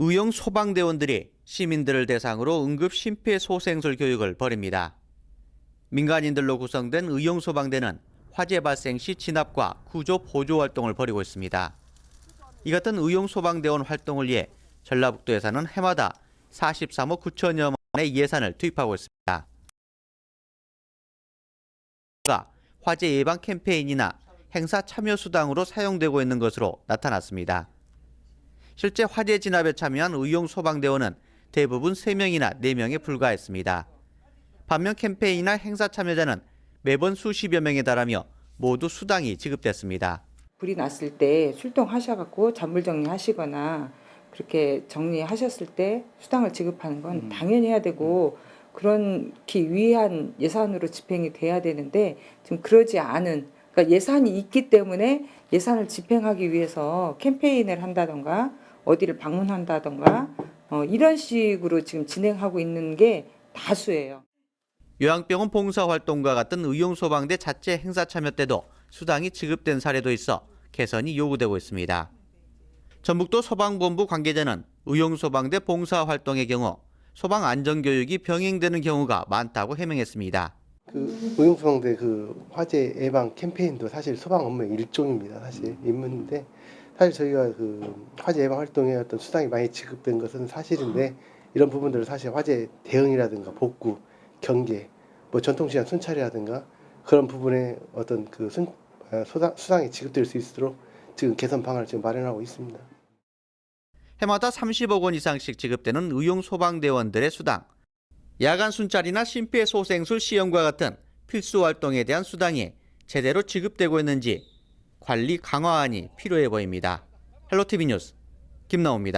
의용 소방대원들이 시민들을 대상으로 응급 심폐소생술 교육을 벌입니다. 민간인들로 구성된 의용 소방대는 화재 발생 시 진압과 구조 보조 활동을 벌이고 있습니다. 이 같은 의용 소방대원 활동을 위해 전라북도에서는 해마다 43억 9천여 원의 예산을 투입하고 있습니다. 화재 예방 캠페인이나 행사 참여 수당으로 사용되고 있는 것으로 나타났습니다. 실제 화재 진압에 참여한 의용 소방대원은 대부분 3명이나 4명에 불과했습니다. 반면 캠페인이나 행사 참여자는 매번 수십여 명에 달하며 모두 수당이 지급됐습니다. 불이 났을 때 출동하셔갖고 잔불 정리하시거나 그렇게 정리하셨을 때 수당을 지급하는 건 당연히 해야 되고 그런 기 위한 예산으로 집행이 돼야 되는데 지금 그러지 않은 그러니까 예산이 있기 때문에 예산을 집행하기 위해서 캠페인을 한다던가 어디를 방문한다던가 어, 이런 식으로 지금 진행하고 있는 게 다수예요. 요양병원 봉사활동과 같은 의용소방대 자체 행사 참여 때도 수당이 지급된 사례도 있어 개선이 요구되고 있습니다. 전북도 소방본부 관계자는 의용소방대 봉사활동의 경우 소방 안전교육이 병행되는 경우가 많다고 해명했습니다. 그 의용소방대 그 화재 예방 캠페인도 사실 소방 업무의 일종입니다. 사실 임무인데 사실 저희가 그 화재 예방 활동에 어떤 수당이 많이 지급된 것은 사실인데 이런 부분들을 사실 화재 대응이라든가 복구, 경계, 뭐 전통시장 순찰이라든가 그런 부분에 어떤 그 순, 아, 소당, 수당이 지급될 수 있도록 지금 개선 방안을 지금 마련하고 있습니다. 해마다 30억 원 이상씩 지급되는 의용 소방대원들의 수당, 야간 순찰이나 심폐소생술 시험과 같은 필수 활동에 대한 수당이 제대로 지급되고 있는지 관리 강화안이 필요해 보입니다. 헬로티비 뉴스 김나옵니다.